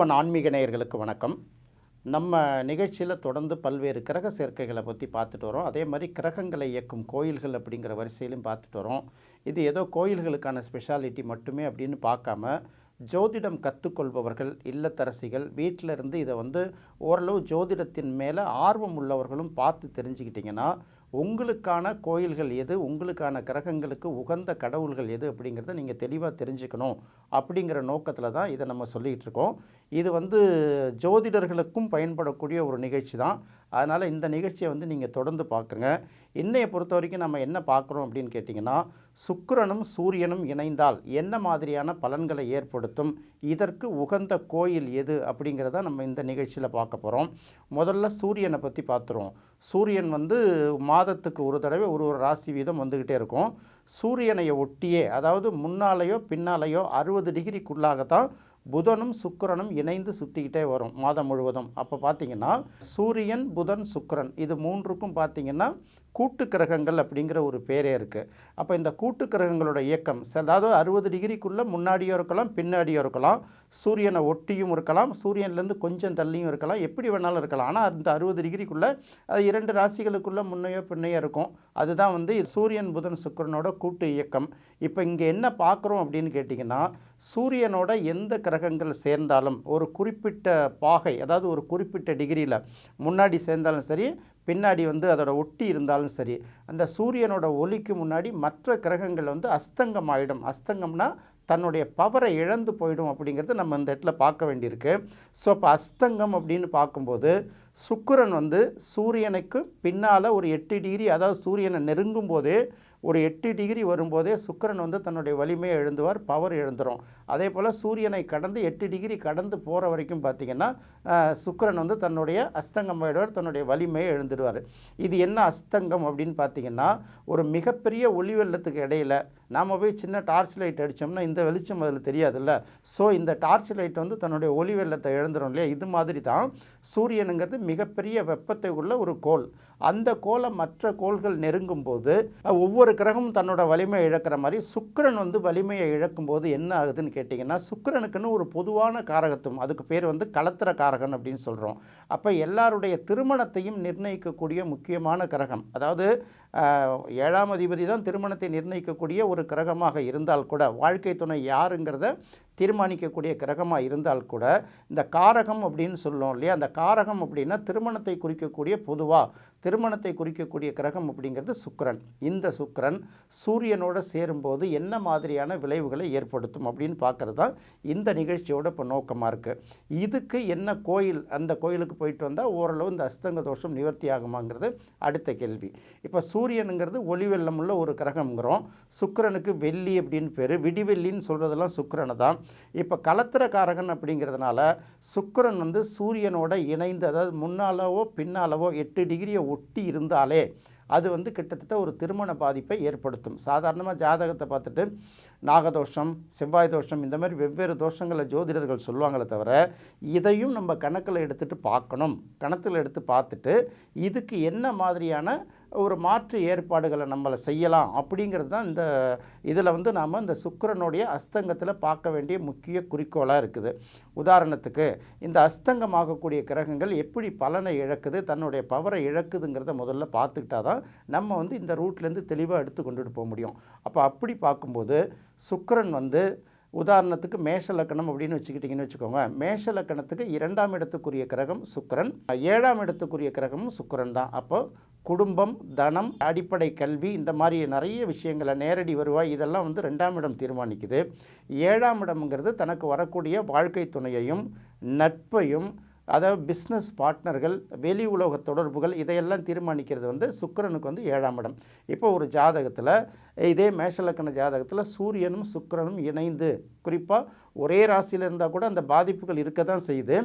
One ஆன்மீக நேயர்களுக்கு வணக்கம். நம்ம நிகழ்ச்சியில் தொடர்ந்து பல்வேறு கிரக சேர்க்கைகளை பற்றி பார்த்துட்டு வரோம். அதே மாதிரி கிரகங்களை இயக்கும் கோயில்கள் அப்படிங்கிற வரிசையிலும் பார்த்துட்டு வரோம். இது ஏதோ கோயில்களுக்கான ஸ்பெஷாலிட்டி மட்டுமே அப்படின்னு பார்க்காம ஜோதிடம் கற்றுக்கொள்பவர்கள் இல்லத்தரசிகள் வீட்டில் இருந்து இதை வந்து ஓரளவு ஜோதிடத்தின் மேலே ஆர்வம் உள்ளவர்களும் பார்த்து தெரிஞ்சுக்கிட்டிங்கன்னா உங்களுக்கான கோயில்கள் எது? உங்களுக்கான கிரகங்களுக்கு உகந்த கடவுள்கள் எது அப்படிங்கிறத நீங்கள் தெளிவாக தெரிஞ்சுக்கணும் அப்படிங்கிற நோக்கத்தில் தான் இதை நம்ம சொல்லிகிட்டு இருக்கோம். இது வந்து ஜோதிடர்களுக்கும் பயன்படக்கூடிய ஒரு நிகழ்ச்சி தான். அதனால் இந்த நிகழ்ச்சியை வந்து நீங்கள் தொடர்ந்து பார்க்குங்க இன்னைய பொறுத்த வரைக்கும் நம்ம என்ன பார்க்குறோம் அப்படின்னு கேட்டிங்கன்னா சுக்கரனும் சூரியனும் இணைந்தால் என்ன மாதிரியான பலன்களை ஏற்படுத்தும்? இதற்கு உகந்த கோயில் எது? அப்படிங்கிறத நம்ம இந்த நிகழ்ச்சியில் பார்க்க போகிறோம் முதல்ல சூரியனை பற்றி பார்த்துருவோம் சூரியன் வந்து மாதத்துக்கு ஒரு தடவை ஒரு ஒரு ராசி வீதம் வந்துக்கிட்டே இருக்கும். சூரியனை ஒட்டியே அதாவது முன்னாலேயோ பின்னாலேயோ அறுபது டிகிரிக்குள்ளாகத்தான் புதனும் சுக்கரனும் இணைந்து சுற்றிக்கிட்டே வரும் மாதம் முழுவதும். அப்போ பார்த்தீங்கன்னா சூரியன் புதன் சுக்கரன் இது மூன்றுக்கும் பார்த்தீங்கன்னா கூட்டு கிரகங்கள் அப்படிங்கிற ஒரு பேரே இருக்குது அப்போ இந்த கூட்டு கிரகங்களோட இயக்கம் அதாவது அறுபது டிகிரிக்குள்ளே முன்னாடியும் இருக்கலாம் பின்னாடியும் இருக்கலாம் சூரியனை ஒட்டியும் இருக்கலாம் சூரியன்லேருந்து கொஞ்சம் தள்ளியும் இருக்கலாம் எப்படி வேணாலும் இருக்கலாம். ஆனால் அந்த அறுபது டிகிரிக்குள்ளே அது இரண்டு ராசிகளுக்குள்ளே முன்னையோ பின்னையோ இருக்கும். அதுதான் வந்து சூரியன் புதன் சுக்கிரனோட கூட்டு இயக்கம். இப்போ இங்கே என்ன பார்க்குறோம் அப்படின்னு கேட்டிங்கன்னா சூரியனோட எந்த கிரகங்கள் சேர்ந்தாலும் ஒரு குறிப்பிட்ட பாகை அதாவது ஒரு குறிப்பிட்ட டிகிரியில் முன்னாடி சேர்ந்தாலும் சரி பின்னாடி வந்து அதோட ஒட்டி இருந்தாலும் சரி அந்த சூரியனோட ஒலிக்கு முன்னாடி மற்ற கிரகங்கள் வந்து அஸ்தங்கம் ஆகிடும் அஸ்தங்கம்னா தன்னுடைய பவரை இழந்து போயிடும் அப்படிங்கிறது நம்ம இந்த இடத்துல பார்க்க வேண்டியிருக்கு. ஸோ இப்போ அஸ்தங்கம் அப்படின்னு பார்க்கும்போது சுக்கிரன் வந்து சூரியனுக்கு பின்னால் ஒரு எட்டு டிகிரி அதாவது சூரியனை நெருங்கும் போது ஒரு எட்டு டிகிரி வரும்போதே சுக்கிரன் வந்து தன்னுடைய வலிமையை எழுந்துவார் பவர் எழுந்துரும். அதே போல் சூரியனை கடந்து எட்டு டிகிரி கடந்து போகிற வரைக்கும் பார்த்திங்கன்னா சுக்கரன் வந்து தன்னுடைய அஸ்தங்கம் ஆயிடுவார் தன்னுடைய வலிமையை எழுந்துடுவார். இது என்ன அஸ்தங்கம் அப்படின்னு பார்த்தீங்கன்னா ஒரு மிகப்பெரிய ஒளி வெள்ளத்துக்கு இடையில் நாம் போய் சின்ன டார்ச் லைட் அடித்தோம்னா இந்த வெளிச்சம் அதில் தெரியாதுல்ல. ஸோ இந்த டார்ச் லைட் வந்து தன்னுடைய ஒளி வெள்ளத்தை எழுந்துடும் இல்லையா? இது மாதிரி தான் சூரியனுங்கிறது மிகப்பெரிய வெப்பத்தை உள்ள ஒரு கோள். அந்த கோலை மற்ற கோள்கள் நெருங்கும் போது ஒவ்வொரு ஒவ்வொரு கிரகமும் தன்னோட வலிமையை இழக்கிற மாதிரி சுக்கரன் வந்து வலிமையை இழக்கும் போது என்ன ஆகுதுன்னு கேட்டிங்கன்னா சுக்கிரனுக்குன்னு ஒரு பொதுவான காரகத்துவம் அதுக்கு பேர் வந்து கலத்திர காரகன் அப்படின்னு சொல்கிறோம் அப்போ எல்லாருடைய திருமணத்தையும் நிர்ணயிக்கக்கூடிய முக்கியமான கிரகம் அதாவது ஏழாம் அதிபதி தான் திருமணத்தை நிர்ணயிக்கக்கூடிய ஒரு கிரகமாக இருந்தால் கூட வாழ்க்கை துணை யாருங்கிறத தீர்மானிக்கக்கூடிய கிரகமாக இருந்தால் கூட இந்த காரகம் அப்படின்னு சொல்லுவோம் இல்லையா? அந்த காரகம் அப்படின்னா திருமணத்தை குறிக்கக்கூடிய பொதுவாக திருமணத்தை குறிக்கக்கூடிய கிரகம் அப்படிங்கிறது சுக்கரன். இந்த சுக்கரன் சூரியனோட சேரும்போது என்ன மாதிரியான விளைவுகளை ஏற்படுத்தும் அப்படின்னு பார்க்குறது தான் இந்த நிகழ்ச்சியோட இப்போ நோக்கமாக இருக்குது இதுக்கு என்ன கோயில் அந்த கோயிலுக்கு போயிட்டு வந்தால் ஓரளவு இந்த அஸ்தங்க தோஷம் நிவர்த்தி ஆகுமாங்கிறது அடுத்த கேள்வி. இப்போ சூரியனுங்கிறது ஒளி வெள்ளமுள்ள ஒரு கிரகம்ங்கிறோம். சுக்கரனுக்கு வெள்ளி அப்படின்னு பேர். விடிவெள்ளின்னு சொல்கிறதெல்லாம் சுக்கரனு தான். இப்போ கலத்திரக்காரகன் அப்படிங்கிறதுனால சுக்கிரன் வந்து சூரியனோட இணைந்து அதாவது முன்னாலவோ பின்னாலவோ எட்டு டிகிரியை ஒட்டி இருந்தாலே அது வந்து கிட்டத்தட்ட ஒரு திருமண பாதிப்பை ஏற்படுத்தும். சாதாரணமாக ஜாதகத்தை பார்த்துட்டு நாகதோஷம் செவ்வாய் தோஷம் இந்த மாதிரி வெவ்வேறு தோஷங்களை ஜோதிடர்கள் சொல்லுவாங்களே தவிர இதையும் நம்ம கணக்கில் எடுத்துகிட்டு பார்க்கணும். கணத்தில் எடுத்து பார்த்துட்டு இதுக்கு என்ன மாதிரியான ஒரு மாற்று ஏற்பாடுகளை நம்மளை செய்யலாம் அப்படிங்கிறது தான் இந்த இதில் வந்து நாம் இந்த சுக்கரனுடைய அஸ்தங்கத்தில் பார்க்க வேண்டிய முக்கிய குறிக்கோளாக இருக்குது. உதாரணத்துக்கு இந்த அஸ்தங்கமாகக்கூடிய கிரகங்கள் எப்படி பலனை இழக்குது தன்னுடைய பவரை இழக்குதுங்கிறத முதல்ல பார்த்துக்கிட்டா தான் நம்ம வந்து இந்த ரூட்லேருந்து தெளிவாக எடுத்து கொண்டுட்டு போக முடியும். அப்போ அப்படி பார்க்கும்போது சுக்கரன் வந்து உதாரணத்துக்கு மேஷ லக்கணம் அப்படின்னு வச்சுக்கிட்டிங்கன்னு வச்சுக்கோங்க. மேஷ லக்கணத்துக்கு இரண்டாம் இடத்துக்குரிய கிரகம் சுக்கரன் ஏழாம் இடத்துக்குரிய கிரகமும் சுக்கிரன் தான். அப்போ குடும்பம் தனம் அடிப்படை கல்வி இந்த மாதிரி நிறைய விஷயங்களை நேரடி வருவாய் இதெல்லாம் வந்து ரெண்டாம் இடம் தீர்மானிக்குது. ஏழாம் இடம்ங்கிறது தனக்கு வரக்கூடிய வாழ்க்கை துணையையும் நட்பையும் அதாவது பிஸ்னஸ் பார்ட்னர்கள் வெளி உலக தொடர்புகள் இதையெல்லாம் தீர்மானிக்கிறது வந்து சுக்கரனுக்கு வந்து ஏழாம் இடம். இப்போ ஒரு ஜாதகத்தில் இதே மேஷலக்கண ஜாதகத்தில் சூரியனும் சுக்கிரனும் இணைந்து குறிப்பாக ஒரே ராசியில் இருந்தால் கூட அந்த பாதிப்புகள் இருக்க தான் செய்யுது.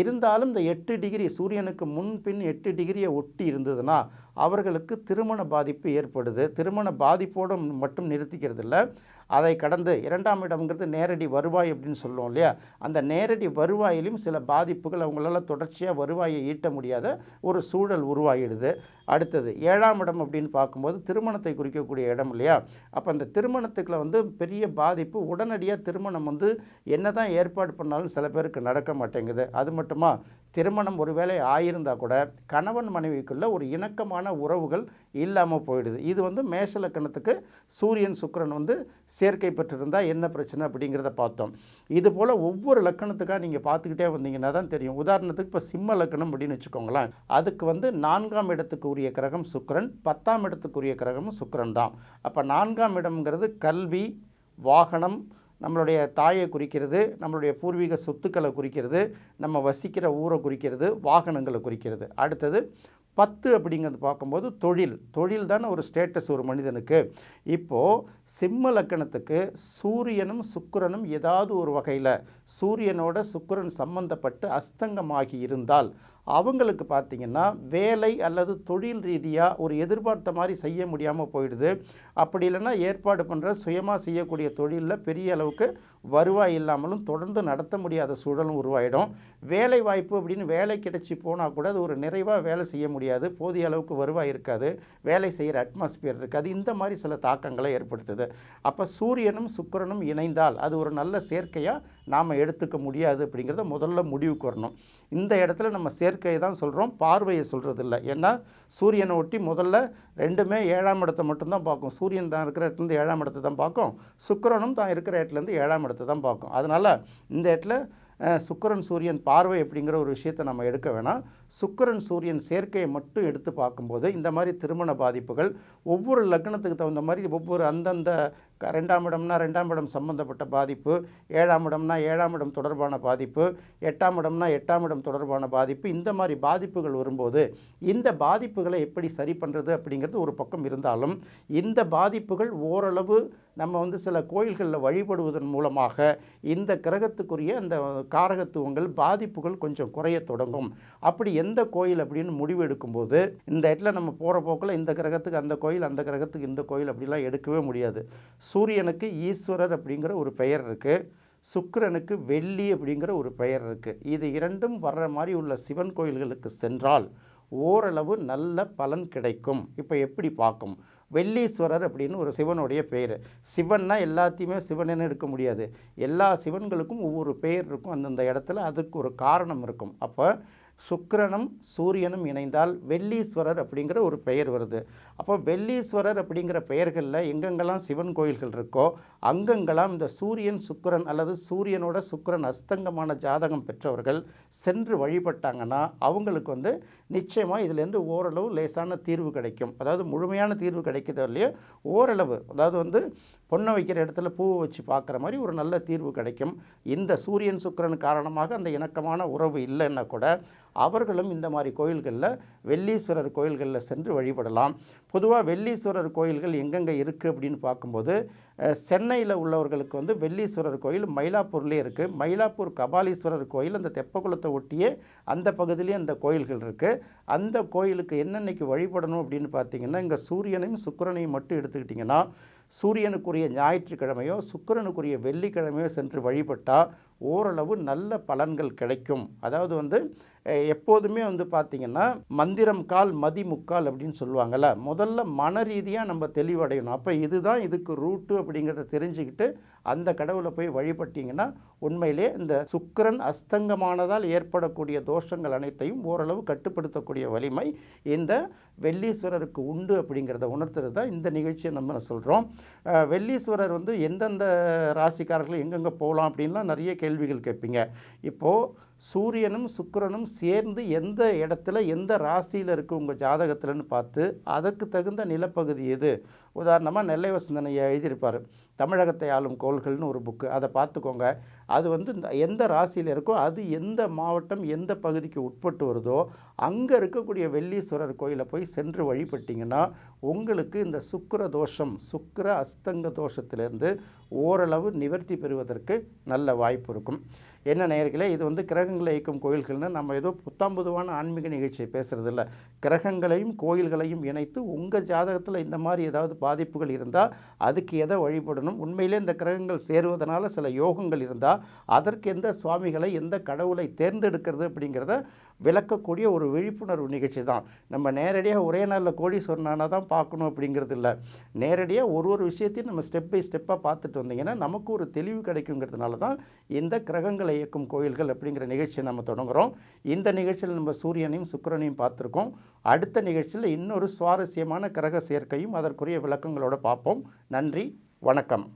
இருந்தாலும் இந்த எட்டு டிகிரி சூரியனுக்கு முன்பின் எட்டு டிகிரியை ஒட்டி இருந்ததுன்னா அவர்களுக்கு திருமண பாதிப்பு ஏற்படுது. திருமண பாதிப்போடு மட்டும் நிறுத்திக்கிறது இல்லை அதை கடந்து இரண்டாம் இடம்ங்கிறது நேரடி வருவாய் அப்படின்னு சொல்லுவோம் இல்லையா? அந்த நேரடி வருவாயிலும் சில பாதிப்புகள் அவங்களால தொடர்ச்சியாக வருவாயை ஈட்ட முடியாத ஒரு சூழல் உருவாகிடுது. அடுத்தது ஏழாம் இடம் அப்படின்னு பார்க்கும்போது திருமணத்தை குறிக்கக்கூடிய இடம் இல்லையா? அப்போ அந்த திருமணத்துக்குள்ள வந்து பெரிய பாதிப்பு உடனடியாக திருமணம் வந்து என்ன தான் ஏற்பாடு பண்ணாலும் சில பேருக்கு நடக்க மாட்டேங்குது. அது மட்டுமா? திருமணம் ஒருவேளை ஆயிருந்தால் கூட கணவன் மனைவிக்குள்ள ஒரு இணக்கமான உறவுகள் இல்லாமல் போயிடுது. இது வந்து மேஷ லக்கணத்துக்கு சூரியன் சுக்கரன் வந்து சேர்க்கை பெற்றிருந்தால் என்ன பிரச்சனை அப்படிங்கிறத பார்த்தோம். இது போல் ஒவ்வொரு லக்கணத்துக்காக நீங்கள் பார்த்துக்கிட்டே வந்தீங்கன்னா தான் தெரியும். உதாரணத்துக்கு இப்போ சிம்ம லக்கணம் அப்படின்னு வச்சுக்கோங்களேன். அதுக்கு வந்து நான்காம் இடத்துக்கு உரிய கிரகம் சுக்கரன் பத்தாம் இடத்துக்குரிய கிரகமும் சுக்கரன் தான். அப்போ நான்காம் இடம்ங்கிறது கல்வி வாகனம் நம்மளுடைய தாயை குறிக்கிறது நம்மளுடைய பூர்வீக சொத்துக்களை குறிக்கிறது நம்ம வசிக்கிற ஊரை குறிக்கிறது வாகனங்களை குறிக்கிறது. அடுத்தது பத்து அப்படிங்கிறது பார்க்கும்போது தொழில். தொழில் தானே ஒரு ஸ்டேட்டஸ் ஒரு மனிதனுக்கு. இப்போது சிம்ம லக்கணத்துக்கு சூரியனும் சுக்கிரனும் ஏதாவது ஒரு வகையில் சூரியனோட சுக்கிரன் சம்பந்தப்பட்டு அஸ்தங்கமாகி இருந்தால் அவங்களுக்கு பார்த்திங்கன்னா வேலை அல்லது தொழில் ரீதியாக ஒரு எதிர்பார்த்த மாதிரி செய்ய முடியாமல் போயிடுது. அப்படி இல்லைன்னா ஏற்பாடு பண்ணுற சுயமாக செய்யக்கூடிய தொழிலில் பெரிய அளவுக்கு வருவாய் இல்லாமலும் தொடர்ந்து நடத்த முடியாத சூழலும் உருவாயிடும். வேலை வாய்ப்பு அப்படின்னு வேலை கிடைச்சி போனால் கூட அது ஒரு நிறைவாக வேலை செய்ய முடியாது. போதிய அளவுக்கு வருவாய் இருக்காது. வேலை செய்கிற அட்மாஸ்பியர் இருக்காது இந்த மாதிரி சில தாக்கங்களை ஏற்படுத்துது. அப்போ சூரியனும் சுக்கரனும் இணைந்தால் அது ஒரு நல்ல சேர்க்கையாக நாம் எடுத்துக்க முடியாது அப்படிங்கிறத முதல்ல முடிவுக்கு வரணும். இந்த இடத்துல நம்ம சேர்க்கையை தான் சொல்கிறோம் பார்வையை சொல்கிறது இல்லை ஏன்னா சூரியனை ஒட்டி முதல்ல ரெண்டுமே ஏழாம் இடத்தை மட்டும்தான் பார்க்கும். சூரியன் தான் இருக்கிற இடத்துலேருந்து ஏழாம் இடத்தை தான் பார்க்கும். சுக்கிரனும் தான் இருக்கிற இடத்துலேருந்து ஏழாம் இடத்தை தான் பார்க்கும். அதனால் இந்த இடத்துல சுக்கரன் சூரியன் பார்வை அப்படிங்கிற ஒரு விஷயத்தை நம்ம எடுக்க வேணாம். சுக்கிரன் சூரியன் சேர்க்கையை மட்டும் எடுத்து பார்க்கும்போது இந்த மாதிரி திருமண பாதிப்புகள் ஒவ்வொரு லக்னத்துக்கு தகுந்த மாதிரி ஒவ்வொரு அந்தந்த ரெண்டாம் இடம்னா ரெண்டாம் இடம் சம்பந்தப்பட்ட பாதிப்பு ஏழாம் இடம்னா ஏழாம் இடம் தொடர்பான பாதிப்பு எட்டாம் இடம்னா எட்டாம் இடம் தொடர்பான பாதிப்பு இந்த மாதிரி பாதிப்புகள் வரும்போது இந்த பாதிப்புகளை எப்படி சரி பண்ணுறது அப்படிங்கிறது ஒரு பக்கம் இருந்தாலும் இந்த பாதிப்புகள் ஓரளவு நம்ம வந்து சில கோயில்களில் வழிபடுவதன் மூலமாக இந்த கிரகத்துக்குரிய அந்த காரகத்துவங்கள் பாதிப்புகள் கொஞ்சம் குறைய தொடங்கும். அப்படி எந்த கோயில் அப்படின்னு முடிவு எடுக்கும்போது இந்த இடத்துல நம்ம போகிற போக்கில் இந்த கிரகத்துக்கு அந்த கோயில் அந்த கிரகத்துக்கு இந்த கோயில் அப்படிலாம் எடுக்கவே முடியாது. சூரியனுக்கு ஈஸ்வரர் அப்படிங்கிற ஒரு பெயர் இருக்குது சுக்கிரனுக்கு வெள்ளி அப்படிங்கிற ஒரு பெயர் இருக்குது இது இரண்டும் வர்ற மாதிரி உள்ள சிவன் கோயில்களுக்கு சென்றால் ஓரளவு நல்ல பலன் கிடைக்கும். இப்போ எப்படி பார்க்கும்? வெள்ளீஸ்வரர் அப்படின்னு ஒரு சிவனுடைய பெயர். சிவன்னா எல்லாத்தையுமே சிவனன்னு எடுக்க முடியாது. எல்லா சிவன்களுக்கும் ஒவ்வொரு பெயர் இருக்கும். அந்தந்த இடத்துல அதுக்கு ஒரு காரணம் இருக்கும். அப்போ சுக்கிரனும் சூரியனும் இணைந்தால் வெள்ளீஸ்வரர் அப்படிங்கிற ஒரு பெயர் வருது. அப்போ வெள்ளீஸ்வரர் அப்படிங்கிற பெயர்களில் எங்கெங்கெல்லாம் சிவன் கோயில்கள் இருக்கோ அங்கங்கெல்லாம் இந்த சூரியன் சுக்கிரன் அல்லது சூரியனோட சுக்கிரன் அஸ்தங்கமான ஜாதகம் பெற்றவர்கள் சென்று வழிபட்டாங்கன்னா அவங்களுக்கு வந்து நிச்சயமாக இதுலேருந்து ஓரளவு லேசான தீர்வு கிடைக்கும். அதாவது முழுமையான தீர்வு கிடைக்குதோ இல்லையோ ஓரளவு அதாவது வந்து பொண்ணை வைக்கிற இடத்துல பூவை வச்சு பார்க்குற மாதிரி ஒரு நல்ல தீர்வு கிடைக்கும். இந்த சூரியன் சுக்கிரன் காரணமாக அந்த இணக்கமான உறவு இல்லைன்னா கூட அவர்களும் இந்த மாதிரி கோயில்களில் வெள்ளீஸ்வரர் கோயில்களில் சென்று வழிபடலாம். பொதுவாக வெள்ளீஸ்வரர் கோயில்கள் எங்கெங்கே இருக்குது அப்படின்னு பார்க்கும்போது சென்னையில் உள்ளவர்களுக்கு வந்து வெள்ளீஸ்வரர் கோயில் மயிலாப்பூர்லேயே இருக்குது மயிலாப்பூர் கபாலீஸ்வரர் கோயில் அந்த தெப்பகுளத்தை ஒட்டியே அந்த பகுதியிலே அந்த கோயில்கள் இருக்குது அந்த கோயிலுக்கு என்னென்னைக்கு வழிபடணும் அப்படின்னு பார்த்தீங்கன்னா இங்கே சூரியனையும் சுக்கிரனையும் மட்டும் எடுத்துக்கிட்டிங்கன்னா சூரியனுக்கு சூரியனுக்குரிய ஞாயிற்றுக்கிழமையோ சுக்கரனுக்குரிய வெள்ளிக்கிழமையோ சென்று வழிபட்டால் ஓரளவு நல்ல பலன்கள் கிடைக்கும். அதாவது வந்து எப்போதுமே வந்து பார்த்திங்கன்னா மந்திரம் கால் மதி முக்கால் அப்படின்னு சொல்லுவாங்கள்ல முதல்ல மன ரீதியாக நம்ம தெளிவடையணும். அப்போ இதுதான் இதுக்கு ரூட்டு அப்படிங்கிறத தெரிஞ்சுக்கிட்டு அந்த கடவுளை போய் வழிபட்டிங்கன்னா உண்மையிலே இந்த சுக்கரன் அஸ்தங்கமானதால் ஏற்படக்கூடிய தோஷங்கள் அனைத்தையும் ஓரளவு கட்டுப்படுத்தக்கூடிய வலிமை இந்த வெள்ளீஸ்வரருக்கு உண்டு அப்படிங்கிறத உணர்த்துறது தான் இந்த நிகழ்ச்சியை நம்ம சொல்கிறோம் வெள்ளீஸ்வரர் வந்து எந்தெந்த ராசிக்காரர்கள் எங்கெங்கே போகலாம் அப்படின்லாம் நிறைய கேள்விகள் கேட்பீங்க. இப்போது சூரியனும் சுக்கிரனும் சேர்ந்து எந்த இடத்துல எந்த ராசியில் இருக்குது உங்கள் ஜாதகத்தில்னு பார்த்து அதற்கு தகுந்த நிலப்பகுதி எது? உதாரணமாக நெல்லை வசந்தனை எழுதியிருப்பார். தமிழகத்தை ஆளும் கோள்கள்னு ஒரு புக்கு அதை பார்த்துக்கோங்க. அது வந்து இந்த எந்த ராசியில் இருக்கோ அது எந்த மாவட்டம் எந்த பகுதிக்கு உட்பட்டு வருதோ அங்கே இருக்கக்கூடிய வெள்ளீஸ்வரர் கோயிலை போய் சென்று வழிபட்டிங்கன்னா உங்களுக்கு இந்த சுக்கர தோஷம் சுக்கர அஸ்தங்க தோஷத்திலேருந்து ஓரளவு நிவர்த்தி பெறுவதற்கு நல்ல வாய்ப்பு இருக்கும். என்ன நேர்களே இது வந்து கிரகங்களை இயக்கும் கோயில்கள்னு நம்ம ஏதோ புத்தாம்புதுவான ஆன்மீக நிகழ்ச்சியை பேசுறது கிரகங்களையும் கோயில்களையும் இணைத்து உங்கள் ஜாதகத்தில் இந்த மாதிரி ஏதாவது பாதிப்புகள் இருந்தால் அதுக்கு எதை வழிபடணும்? உண்மையிலே இந்த கிரகங்கள் சேருவதனால சில யோகங்கள் இருந்தால் அதற்கு எந்த சுவாமிகளை எந்த கடவுளை தேர்ந்தெடுக்கிறது அப்படிங்கிறத விளக்கக்கூடிய ஒரு விழிப்புணர்வு நிகழ்ச்சி தான். நம்ம நேரடியாக ஒரே நாளில் கோடீஸ்வரனான தான் பார்க்கணும் அப்படிங்கிறது இல்லை. நேரடியாக ஒரு ஒரு விஷயத்தையும் நம்ம ஸ்டெப் பை ஸ்டெப்பாக பார்த்துட்டு வந்தீங்கன்னா நமக்கு ஒரு தெளிவு கிடைக்குங்கிறதுனால தான் இந்த கிரகங்களை இயக்கும் கோயில்கள் அப்படிங்கிற நிகழ்ச்சியை நம்ம தொடங்குகிறோம் இந்த நிகழ்ச்சியில் நம்ம சூரியனையும் சுக்கரனையும் பார்த்துருக்கோம். அடுத்த நிகழ்ச்சியில் இன்னொரு சுவாரஸ்யமான கிரக சேர்க்கையும் அதற்குரிய விளக்கங்களோட பார்ப்போம். நன்றி வணக்கம்.